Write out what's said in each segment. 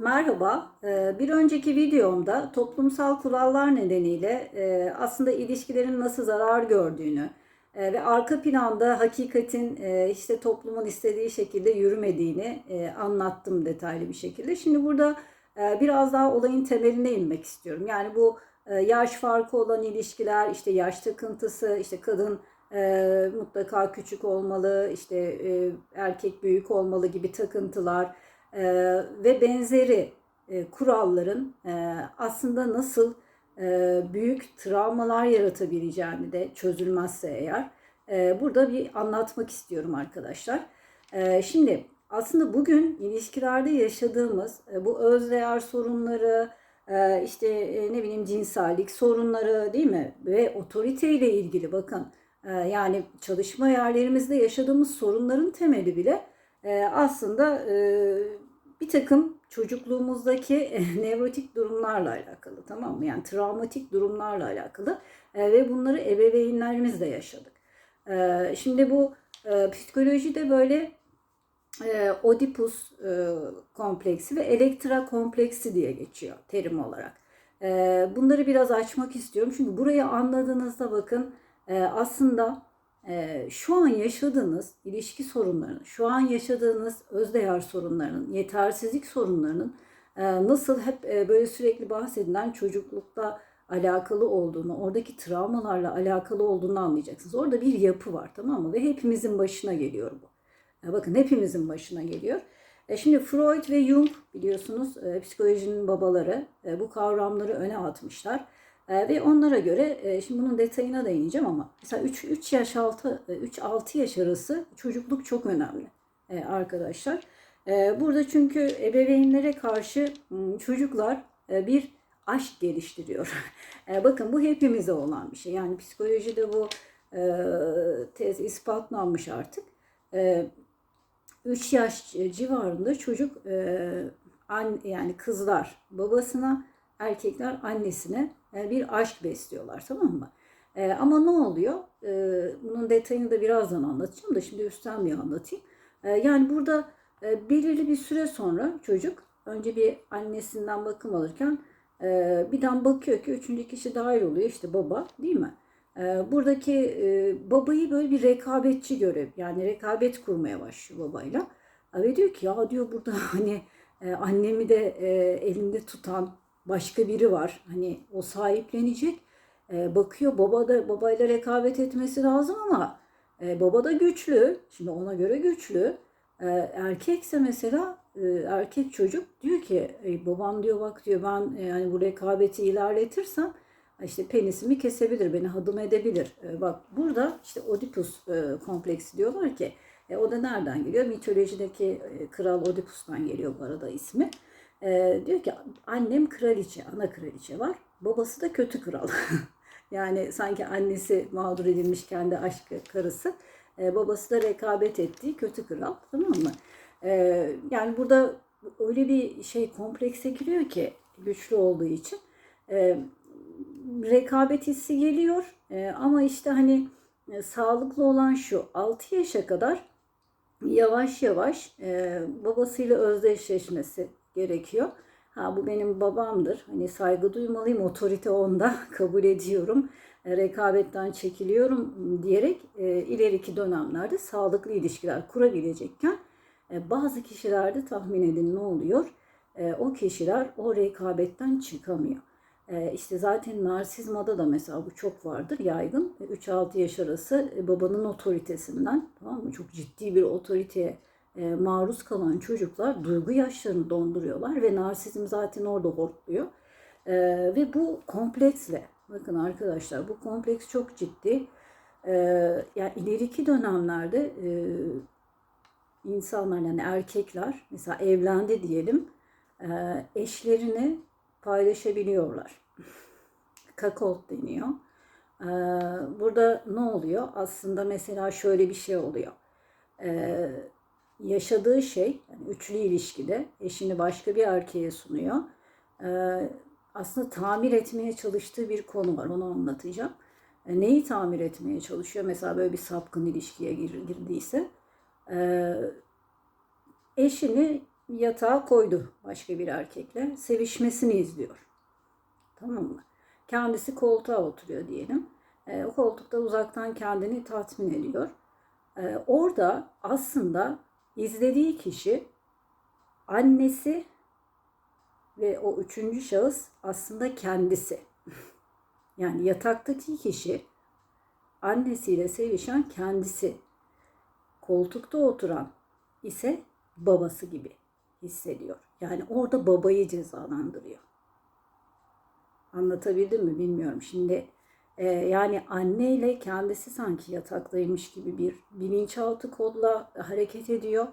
Merhaba. Ee, Bir önceki videomda toplumsal kurallar nedeniyle e, aslında ilişkilerin nasıl zarar gördüğünü e, ve arka planda hakikatin e, işte toplumun istediği şekilde yürümediğini anlattım detaylı bir şekilde. Şimdi burada biraz daha olayın temeline inmek istiyorum. Yani bu yaş farkı olan ilişkiler, işte yaş takıntısı, işte kadın mutlaka küçük olmalı, işte erkek büyük olmalı gibi takıntılar e, ve benzeri e, kuralların e, aslında nasıl e, büyük travmalar yaratabileceğini de çözülmezse eğer e, burada bir anlatmak istiyorum arkadaşlar. E, şimdi aslında bugün ilişkilerde yaşadığımız e, bu özdeğer sorunları, e, işte e, ne bileyim cinsellik sorunları değil mi? Ve otoriteyle ilgili bakın e, yani çalışma yerlerimizde yaşadığımız sorunların temeli bile e, aslında e, bir takım çocukluğumuzdaki e, nevrotik durumlarla alakalı tamam mı? Yani travmatik durumlarla alakalı E, ve bunları ebeveynlerimizle yaşadık. E, şimdi bu e, psikolojide böyle e, Oedipus e, kompleksi ve Elektra kompleksi diye geçiyor terim olarak. E, bunları biraz açmak istiyorum çünkü burayı anladığınızda bakın e, aslında şu an yaşadığınız ilişki sorunlarının, şu an yaşadığınız özdeğer sorunlarının, yetersizlik sorunlarının nasıl hep böyle sürekli bahsedilen çocuklukta alakalı olduğunu, oradaki travmalarla alakalı olduğunu anlayacaksınız. Orada bir yapı var tamam mı? Ve hepimizin başına geliyor bu. E, bakın hepimizin başına geliyor. E, şimdi Freud ve Jung biliyorsunuz psikolojinin babaları bu kavramları öne atmışlar. E, ve onlara göre e, şimdi bunun detayına değineceğim ama mesela 3 3 yaş altı 3 6 yaş arası çocukluk çok önemli e, arkadaşlar. E, burada çünkü ebeveynlere karşı m, çocuklar e, bir aşk geliştiriyor. E, bakın bu hepimize olan bir şey. Yani psikolojide bu e, tez ispatlanmış artık. E, 3 yaş civarında çocuk e, an, yani kızlar babasına, erkekler annesine e, bir aşk besliyorlar tamam mı? E, ama ne oluyor? E, bunun detayını da birazdan anlatacağım da şimdi üstten bir anlatayım. E, yani burada e, belirli bir süre sonra çocuk önce bir annesinden bakım alırken e, birden bakıyor ki üçüncü kişi dahil oluyor işte baba değil mi? E, buradaki e, babayı böyle bir rekabetçi görüyor. Yani rekabet kurmaya başlıyor babayla. Ve diyor ki ya diyor burada hani e, annemi de e, elinde tutan başka biri var. Hani o sahiplenecek. E, bakıyor baba da babayla rekabet etmesi lazım ama e, baba da güçlü. Şimdi ona göre güçlü. E, erkekse mesela e, erkek çocuk diyor ki e, babam diyor bak diyor ben e, yani bu rekabeti ilerletirsem işte penisimi kesebilir, beni hadım edebilir. E, bak burada işte Oedipus e, kompleksi diyorlar ki e, o da nereden geliyor? Mitolojideki e, kral Oedipus'tan geliyor bu arada ismi. E, diyor ki annem kraliçe, ana kraliçe var. Babası da kötü kral. yani sanki annesi mağdur edilmiş kendi aşkı karısı. E, babası da rekabet ettiği kötü kral. Tamam mı? E, yani burada öyle bir şey komplekse giriyor ki güçlü olduğu için. E, rekabet hissi geliyor. E, ama işte hani e, sağlıklı olan şu 6 yaşa kadar yavaş yavaş e, babasıyla özdeşleşmesi gerekiyor. Ha bu benim babamdır. Hani saygı duymalıyım. Otorite onda. Kabul ediyorum. E, rekabetten çekiliyorum diyerek e, ileriki dönemlerde sağlıklı ilişkiler kurabilecekken e, bazı kişilerde tahmin edin ne oluyor? E, o kişiler o rekabetten çıkamıyor. E, işte zaten narsizmada da mesela bu çok vardır yaygın. 3-6 yaş arası e, babanın otoritesinden tamam mı? Çok ciddi bir otoriteye e, maruz kalan çocuklar duygu yaşlarını donduruyorlar ve narsizm zaten orada hortluyor. E, ve bu kompleksle bakın arkadaşlar bu kompleks çok ciddi. E, yani ileriki dönemlerde e, insanlar yani erkekler mesela evlendi diyelim eşlerini paylaşabiliyorlar. Kakolt deniyor. Burada ne oluyor? Aslında mesela şöyle bir şey oluyor. Ee, yaşadığı şey, yani üçlü ilişkide eşini başka bir erkeğe sunuyor. Ee, aslında tamir etmeye çalıştığı bir konu var, onu anlatacağım. Ee, neyi tamir etmeye çalışıyor? Mesela böyle bir sapkın ilişkiye girdiyse. Ee, eşini yatağa koydu başka bir erkekle. Sevişmesini izliyor. Tamam mı? Kendisi koltuğa oturuyor diyelim. E, o koltukta uzaktan kendini tatmin ediyor. E, orada aslında izlediği kişi annesi ve o üçüncü şahıs aslında kendisi. Yani yataktaki kişi annesiyle sevişen kendisi. Koltukta oturan ise babası gibi hissediyor. Yani orada babayı cezalandırıyor. Anlatabildim mi bilmiyorum. Şimdi e, yani anneyle kendisi sanki yataktaymış gibi bir bilinçaltı kodla hareket ediyor.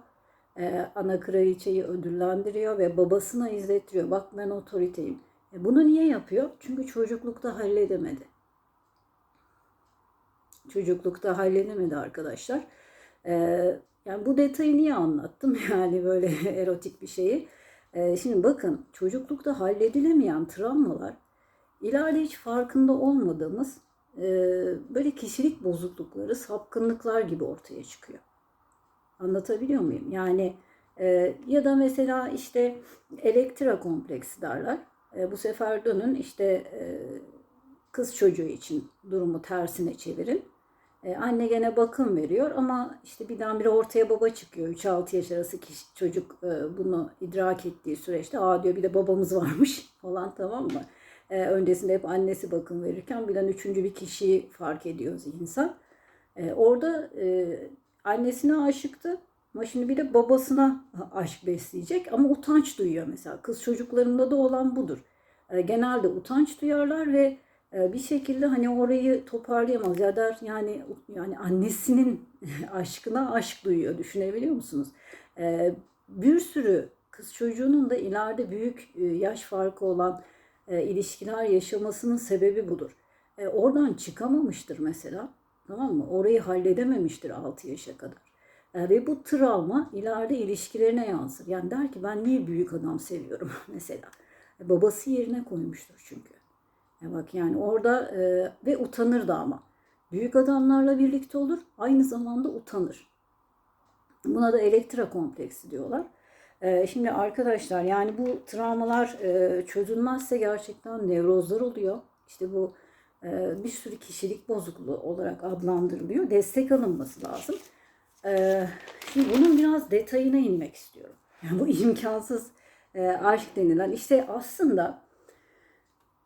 E, ana kraliçeyi ödüllendiriyor ve babasına izlettiriyor. Bak ben otoriteyim. E, bunu niye yapıyor? Çünkü çocuklukta halledemedi. Çocuklukta halledemedi arkadaşlar. E, yani bu detayı niye anlattım? Yani böyle erotik bir şeyi. Şimdi bakın çocuklukta halledilemeyen travmalar ileride hiç farkında olmadığımız e, böyle kişilik bozuklukları, sapkınlıklar gibi ortaya çıkıyor. Anlatabiliyor muyum? Yani e, ya da mesela işte elektra kompleksi derler. E, bu sefer dönün işte e, kız çocuğu için durumu tersine çevirin. E, anne gene bakım veriyor ama işte birdenbire ortaya baba çıkıyor. 3-6 yaş arası kişi, çocuk e, bunu idrak ettiği süreçte aa diyor bir de babamız varmış falan tamam mı? E, öncesinde hep annesi bakım verirken birden üçüncü bir kişiyi fark ediyor zihinsel. E, orada e, annesine aşıktı ama şimdi bir de babasına aşk besleyecek ama utanç duyuyor mesela. Kız çocuklarında da olan budur. E, genelde utanç duyarlar ve e, bir şekilde hani orayı toparlayamaz ya der yani yani annesinin aşkına aşk duyuyor düşünebiliyor musunuz? Bir sürü kız çocuğunun da ileride büyük e, yaş farkı olan e, ilişkiler yaşamasının sebebi budur. E, oradan çıkamamıştır mesela. Tamam mı? Orayı halledememiştir 6 yaşa kadar. E, ve bu travma ileride ilişkilerine yansır. Yani der ki ben niye büyük adam seviyorum mesela. E, babası yerine koymuştur çünkü. E bak yani orada e, ve utanır da ama. Büyük adamlarla birlikte olur, aynı zamanda utanır. Buna da elektra kompleksi diyorlar. E, şimdi arkadaşlar yani bu travmalar e, çözülmezse gerçekten nevrozlar oluyor. İşte bu e, bir sürü kişilik bozukluğu olarak adlandırılıyor. Destek alınması lazım. E, şimdi bunun biraz detayına inmek istiyorum. Yani bu imkansız e, aşk denilen işte aslında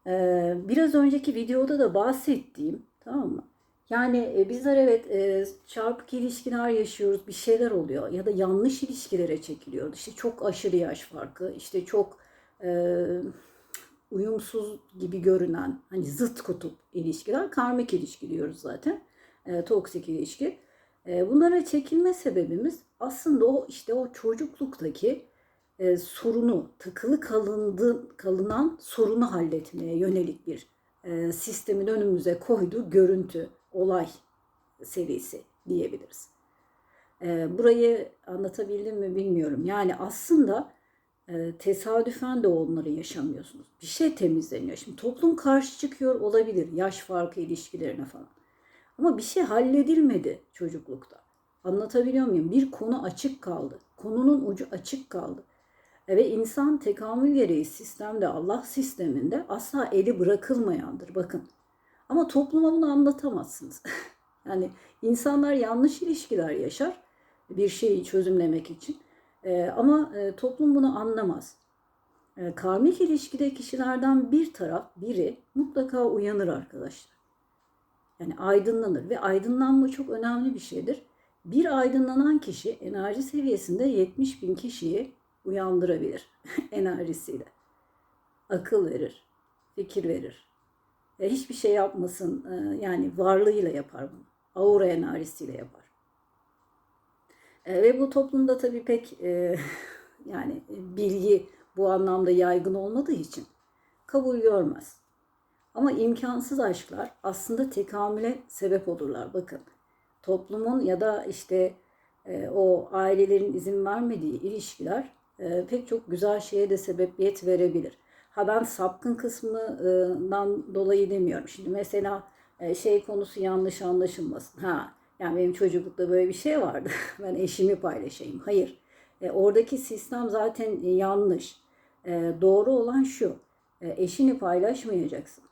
ee, biraz önceki videoda da bahsettiğim tamam mı? Yani e, bizler evet e, çarpık ilişkiler yaşıyoruz, bir şeyler oluyor ya da yanlış ilişkilere çekiliyoruz. İşte çok aşırı yaş farkı, işte çok e, uyumsuz gibi görünen hani zıt kutup ilişkiler, karmik ilişki diyoruz zaten, e, toksik ilişki. E, bunlara çekilme sebebimiz aslında o işte o çocukluktaki e, sorunu, takılı kalındı, kalınan sorunu halletmeye yönelik bir e, sistemin önümüze koyduğu görüntü, olay serisi diyebiliriz. E, burayı anlatabildim mi bilmiyorum. Yani aslında e, tesadüfen de onları yaşamıyorsunuz. Bir şey temizleniyor. Şimdi toplum karşı çıkıyor olabilir yaş farkı ilişkilerine falan. Ama bir şey halledilmedi çocuklukta. Anlatabiliyor muyum? Bir konu açık kaldı. Konunun ucu açık kaldı. Ve insan tekamül gereği sistemde, Allah sisteminde asla eli bırakılmayandır. Bakın. Ama topluma bunu anlatamazsınız. yani insanlar yanlış ilişkiler yaşar bir şeyi çözümlemek için. Ee, ama e, toplum bunu anlamaz. E, karmik ilişkide kişilerden bir taraf, biri mutlaka uyanır arkadaşlar. Yani aydınlanır ve aydınlanma çok önemli bir şeydir. Bir aydınlanan kişi enerji seviyesinde 70 bin kişiyi uyandırabilir enerjisiyle. Akıl verir, fikir verir. E, hiçbir şey yapmasın e, yani varlığıyla yapar bunu. Aura enerjisiyle yapar. E, ve bu toplumda tabii pek e, yani bilgi bu anlamda yaygın olmadığı için kabul görmez. Ama imkansız aşklar aslında tekamüle sebep olurlar. Bakın toplumun ya da işte e, o ailelerin izin vermediği ilişkiler e, pek çok güzel şeye de sebebiyet verebilir. Ha ben sapkın kısmından dolayı demiyorum. Şimdi mesela e, şey konusu yanlış anlaşılmasın. Ha yani benim çocuklukta böyle bir şey vardı. ben eşimi paylaşayım. Hayır. E, oradaki sistem zaten yanlış. E, doğru olan şu. E, eşini paylaşmayacaksın.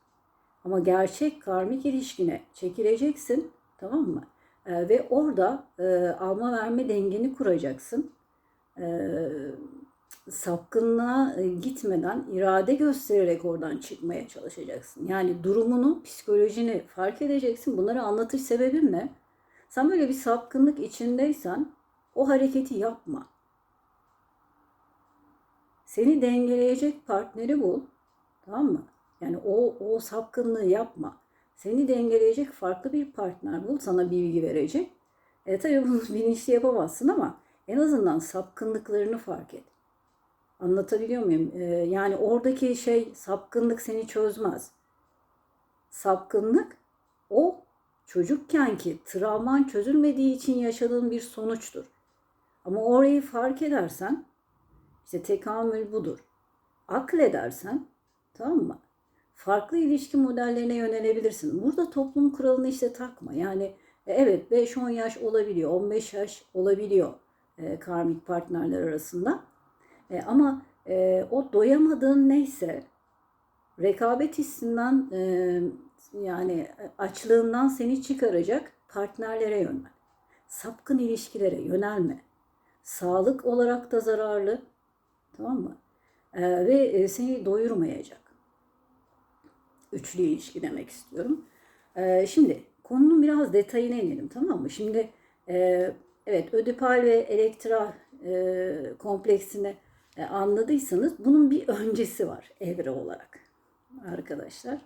Ama gerçek karmik ilişkine çekileceksin. Tamam mı? E, ve orada e, alma verme dengeni kuracaksın. E, sapkınlığa e, gitmeden irade göstererek oradan çıkmaya çalışacaksın. Yani durumunu, psikolojini fark edeceksin. Bunları anlatış sebebim ne? Sen böyle bir sapkınlık içindeysen o hareketi yapma. Seni dengeleyecek partneri bul. Tamam mı? Yani o, o sapkınlığı yapma. Seni dengeleyecek farklı bir partner bul. Sana bilgi verecek. E tabii bunu bilinçli yapamazsın ama en azından sapkınlıklarını fark et. Anlatabiliyor muyum? Ee, yani oradaki şey sapkınlık seni çözmez. Sapkınlık o çocukken ki travman çözülmediği için yaşadığın bir sonuçtur. Ama orayı fark edersen işte tekamül budur. Akledersen tamam mı? Farklı ilişki modellerine yönelebilirsin. Burada toplum kuralını işte takma. Yani e, evet 5-10 yaş olabiliyor, 15 yaş olabiliyor e, karmik partnerler arasında. E, ama e, o doyamadığın neyse rekabet hissinden e, yani açlığından seni çıkaracak partnerlere yönel. Sapkın ilişkilere yönelme. Sağlık olarak da zararlı. Tamam mı? E, ve e, seni doyurmayacak. Üçlü ilişki demek istiyorum. E, şimdi konunun biraz detayına inelim tamam mı? Şimdi e, evet ödipal ve elektra e, kompleksini e, anladıysanız bunun bir öncesi var evre olarak arkadaşlar.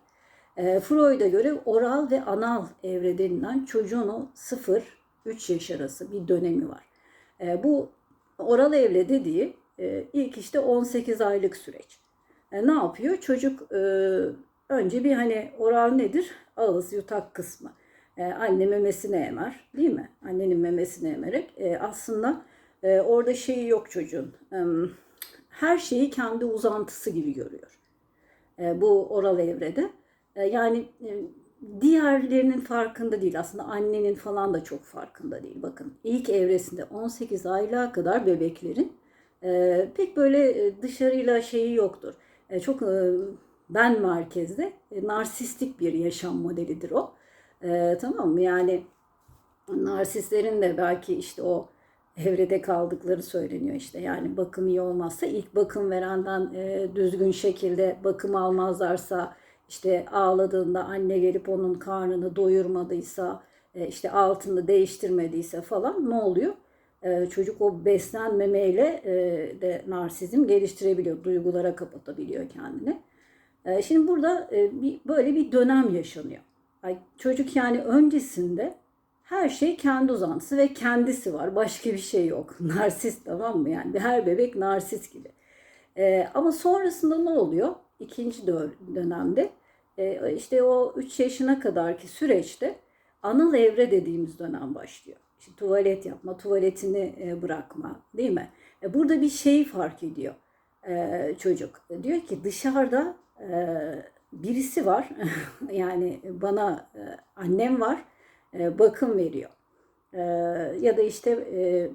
E, Freud'a göre oral ve anal evre denilen çocuğun o 0-3 yaş arası bir dönemi var. E, bu oral evre dediği e, ilk işte 18 aylık süreç. E, ne yapıyor? Çocuk e, önce bir hani oral nedir? Ağız, yutak kısmı. E, anne memesini emer değil mi? Annenin memesini emerek e, aslında e, orada şeyi yok çocuğun. E, her şeyi kendi uzantısı gibi görüyor. E, bu oral evrede. E, yani e, diğerlerinin farkında değil. Aslında annenin falan da çok farkında değil. Bakın ilk evresinde 18 aylığa kadar bebeklerin e, pek böyle e, dışarıyla şeyi yoktur. E, çok e, ben merkezde e, narsistik bir yaşam modelidir o. E, tamam mı? Yani narsistlerin de belki işte o evrede kaldıkları söyleniyor işte. Yani bakım iyi olmazsa ilk bakım verenden e, düzgün şekilde bakım almazlarsa işte ağladığında anne gelip onun karnını doyurmadıysa e, işte altını değiştirmediyse falan ne oluyor? E, çocuk o beslenmemeyle e, de narsizm geliştirebiliyor. Duygulara kapatabiliyor kendini. E, şimdi burada e, bir, böyle bir dönem yaşanıyor. Yani çocuk yani öncesinde her şey kendi uzantısı ve kendisi var. Başka bir şey yok. Narsist tamam mı? Yani her bebek narsist gibi. Ee, ama sonrasında ne oluyor? İkinci dönemde e, işte o 3 yaşına kadarki süreçte anal evre dediğimiz dönem başlıyor. İşte tuvalet yapma, tuvaletini e, bırakma değil mi? E, burada bir şeyi fark ediyor e, çocuk. Diyor ki dışarıda e, birisi var. yani bana e, annem var e, bakım veriyor. E, ya da işte e,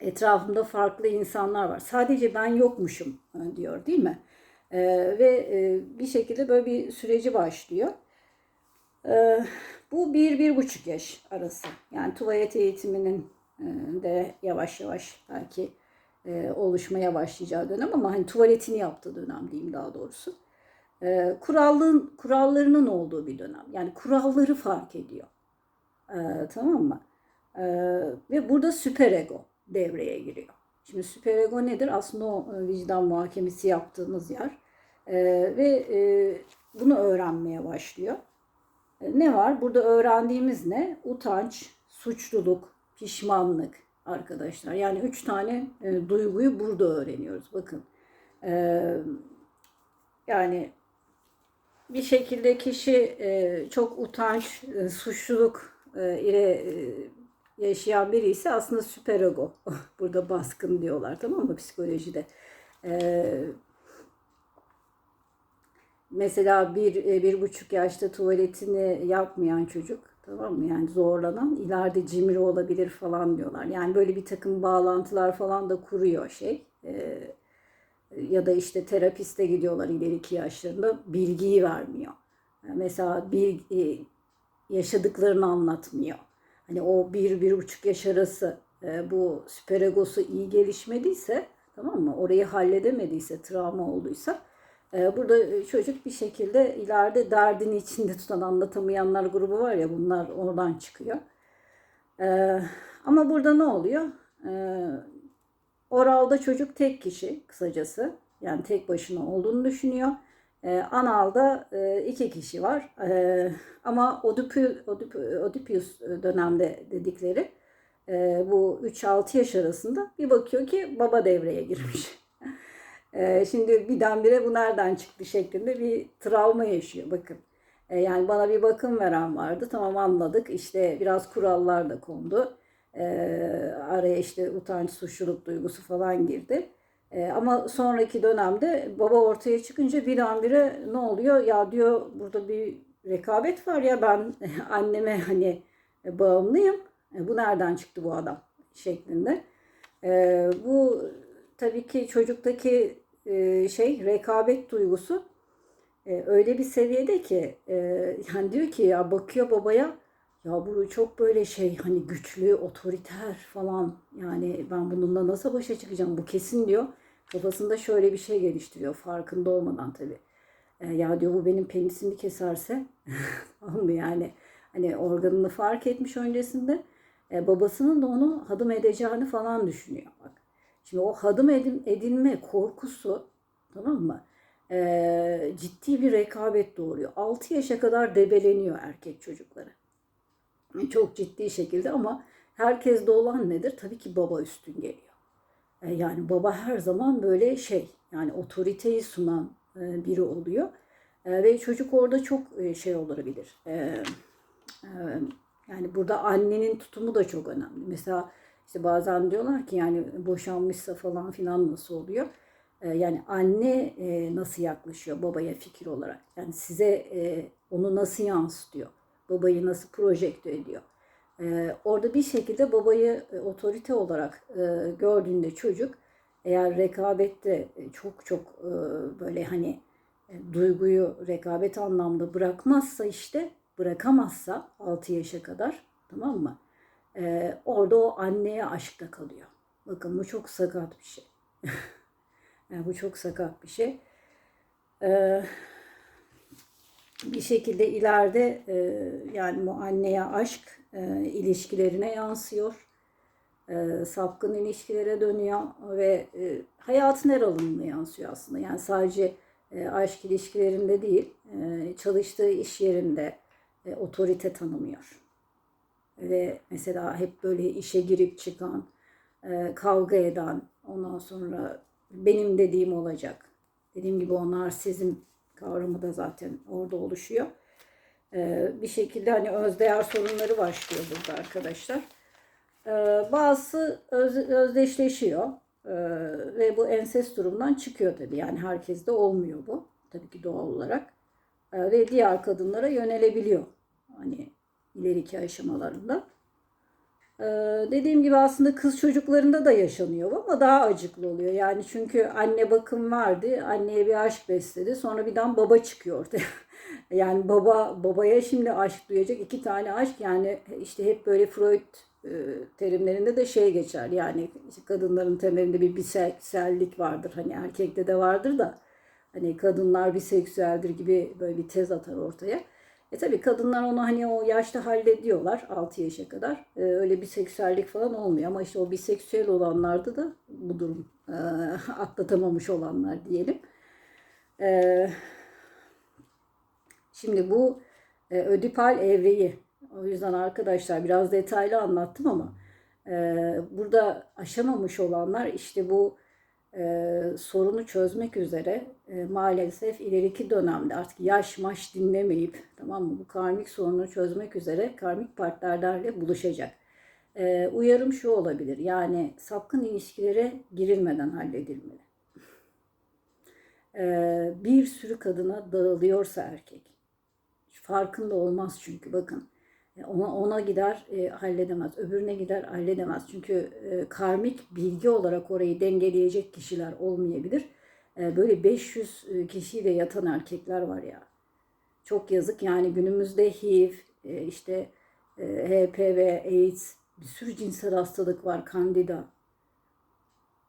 etrafımda farklı insanlar var. Sadece ben yokmuşum diyor değil mi? Ve bir şekilde böyle bir süreci başlıyor. Bu bir, bir buçuk yaş arası. Yani tuvalet eğitiminin de yavaş yavaş belki oluşmaya başlayacağı dönem ama hani tuvaletini yaptığı dönem diyeyim daha doğrusu. Kurallığın, kurallarının olduğu bir dönem. Yani kuralları fark ediyor. Ee, tamam mı? Ee, ve burada süperego devreye giriyor. Şimdi süperego nedir? Aslında o e, vicdan muhakemesi yaptığımız yer. Ee, ve e, bunu öğrenmeye başlıyor. E, ne var? Burada öğrendiğimiz ne? Utanç, suçluluk, pişmanlık arkadaşlar. Yani üç tane e, duyguyu burada öğreniyoruz. Bakın. E, yani bir şekilde kişi e, çok utanç, e, suçluluk e, ile e, yaşayan biri ise aslında süperego. Burada baskın diyorlar tamam mı psikolojide. E, mesela bir, bir buçuk yaşta tuvaletini yapmayan çocuk Tamam mı? Yani zorlanan ileride cimri olabilir falan diyorlar. Yani böyle bir takım bağlantılar falan da kuruyor şey. Ee, ya da işte terapiste gidiyorlar ileriki yaşlarında bilgiyi vermiyor. Mesela e, yaşadıklarını anlatmıyor. Hani o bir, bir buçuk yaş arası e, bu süperegosu iyi gelişmediyse tamam mı? Orayı halledemediyse, travma olduysa e, burada çocuk bir şekilde ileride derdini içinde tutan anlatamayanlar grubu var ya bunlar oradan çıkıyor. E, ama burada ne oluyor? E, oralda çocuk tek kişi kısacası. Yani tek başına olduğunu düşünüyor. E, analda e, iki kişi var. E, ama Oedipus, Oedipus dönemde dedikleri e, bu 3-6 yaş arasında bir bakıyor ki baba devreye girmiş. e, şimdi birdenbire bu nereden çıktı şeklinde bir travma yaşıyor bakın. E, yani bana bir bakım veren vardı tamam anladık işte biraz kurallar da kondu. E, araya işte utanç, suçluluk duygusu falan girdi. E, ama sonraki dönemde baba ortaya çıkınca birdenbire ne oluyor? Ya diyor burada bir rekabet var ya ben anneme hani bağımlıyım. E, bu nereden çıktı bu adam şeklinde. E, bu tabii ki çocuktaki e, şey rekabet duygusu e, öyle bir seviyede ki e, yani diyor ki ya bakıyor babaya ya bu çok böyle şey hani güçlü, otoriter falan yani ben bununla nasıl başa çıkacağım bu kesin diyor. Kafasında şöyle bir şey geliştiriyor farkında olmadan tabii. E, ya diyor bu benim penisimi keserse mı yani hani organını fark etmiş öncesinde e, babasının da onu hadım edeceğini falan düşünüyor bak. Şimdi o hadım edin, edilme korkusu tamam mı? E, ciddi bir rekabet doğuruyor. 6 yaşa kadar debeleniyor erkek çocukları. Çok ciddi şekilde ama herkeste olan nedir? Tabii ki baba üstün geliyor. E, yani baba her zaman böyle şey yani otoriteyi sunan e, biri oluyor. E, ve çocuk orada çok şey olabilir. Yani burada annenin tutumu da çok önemli. Mesela işte bazen diyorlar ki yani boşanmışsa falan filan nasıl oluyor? Yani anne nasıl yaklaşıyor babaya fikir olarak? Yani size onu nasıl yansıtıyor? Babayı nasıl projekte ediyor? Ee, orada bir şekilde babayı e, otorite olarak e, gördüğünde çocuk eğer rekabette e, çok çok e, böyle hani e, duyguyu rekabet anlamda bırakmazsa işte bırakamazsa 6 yaşa kadar tamam mı? E, orada o anneye aşkta kalıyor. Bakın bu çok sakat bir şey. yani bu çok sakat bir şey. E, bir şekilde ileride e, yani bu anneye aşk e, ilişkilerine yansıyor. E, sapkın ilişkilere dönüyor ve e, hayatın her alanına yansıyor aslında. Yani sadece e, aşk ilişkilerinde değil, e, çalıştığı iş yerinde e, otorite tanımıyor. Ve mesela hep böyle işe girip çıkan, e, kavga eden, ondan sonra benim dediğim olacak. Dediğim gibi o narsizm kavramı da zaten orada oluşuyor. Ee, bir şekilde hani özdeğer sorunları başlıyor burada arkadaşlar. Ee, bazısı öz, özdeşleşiyor ee, ve bu enses durumdan çıkıyor tabii. Yani herkeste olmuyor bu tabii ki doğal olarak. Ve diğer kadınlara yönelebiliyor. Hani ileriki aşamalarında. Dediğim gibi aslında kız çocuklarında da yaşanıyor ama daha acıklı oluyor. Yani çünkü anne bakım vardı, anneye bir aşk besledi. Sonra birden baba çıkıyor. Yani baba babaya şimdi aşk duyacak iki tane aşk yani işte hep böyle Freud e, terimlerinde de şey geçer. Yani işte kadınların temelinde bir biseksüellik vardır. Hani erkekte de vardır da hani kadınlar biseksüeldir gibi böyle bir tez atar ortaya. E tabi kadınlar onu hani o yaşta hallediyorlar 6 yaşa kadar. E, öyle bir seksüellik falan olmuyor ama işte o biseksüel olanlarda da bu durum e, atlatamamış olanlar diyelim. E, Şimdi bu e, ödipal evreyi o yüzden arkadaşlar biraz detaylı anlattım ama e, burada aşamamış olanlar işte bu e, sorunu çözmek üzere e, maalesef ileriki dönemde artık yaş maş dinlemeyip tamam mı bu karmik sorunu çözmek üzere karmik partnerlerle buluşacak. E, uyarım şu olabilir yani sapkın ilişkilere girilmeden halledilmeli. E, bir sürü kadına dağılıyorsa erkek farkında olmaz çünkü bakın. E, Ona, ona gider e, halledemez, öbürüne gider halledemez. Çünkü e, karmik bilgi olarak orayı dengeleyecek kişiler olmayabilir. E, böyle 500 kişiyle yatan erkekler var ya. Çok yazık yani günümüzde HIV, e, işte e, HPV, AIDS, bir sürü cinsel hastalık var, kandida.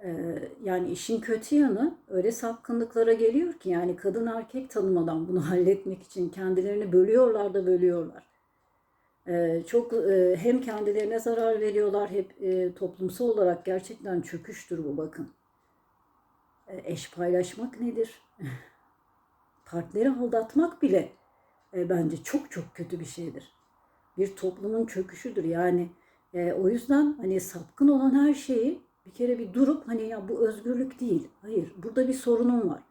E, yani işin kötü yanı öyle sapkınlıklara geliyor ki yani kadın erkek tanımadan bunu halletmek için kendilerini bölüyorlar da bölüyorlar. E, çok e, hem kendilerine zarar veriyorlar hep e, toplumsal olarak gerçekten çöküştür bu bakın. E, eş paylaşmak nedir? Partneri aldatmak bile bence çok çok kötü bir şeydir. Bir toplumun çöküşüdür yani. O yüzden hani sapkın olan her şeyi bir kere bir durup hani ya bu özgürlük değil. Hayır burada bir sorunum var.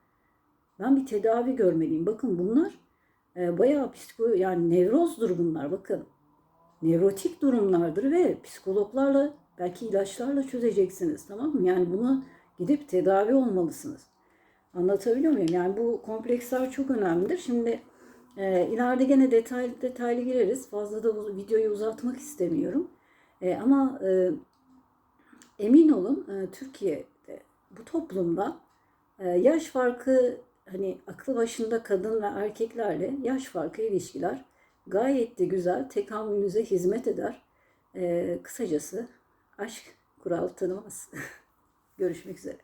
Ben bir tedavi görmeliyim. Bakın bunlar e, bayağı psiko yani nevrozdur bunlar bakın. Nevrotik durumlardır ve psikologlarla belki ilaçlarla çözeceksiniz tamam mı? Yani bunu gidip tedavi olmalısınız. Anlatabiliyor muyum? Yani bu kompleksler çok önemlidir. Şimdi e, ileride gene detaylı detaylı gireriz. Fazla da videoyu uzatmak istemiyorum. E, ama e, emin olun e, Türkiye'de bu toplumda e, yaş farkı hani aklı başında kadın ve erkeklerle yaş farkı ilişkiler gayet de güzel tekamülünüze hizmet eder. E, kısacası aşk kural tanımaz. Görüşmek üzere.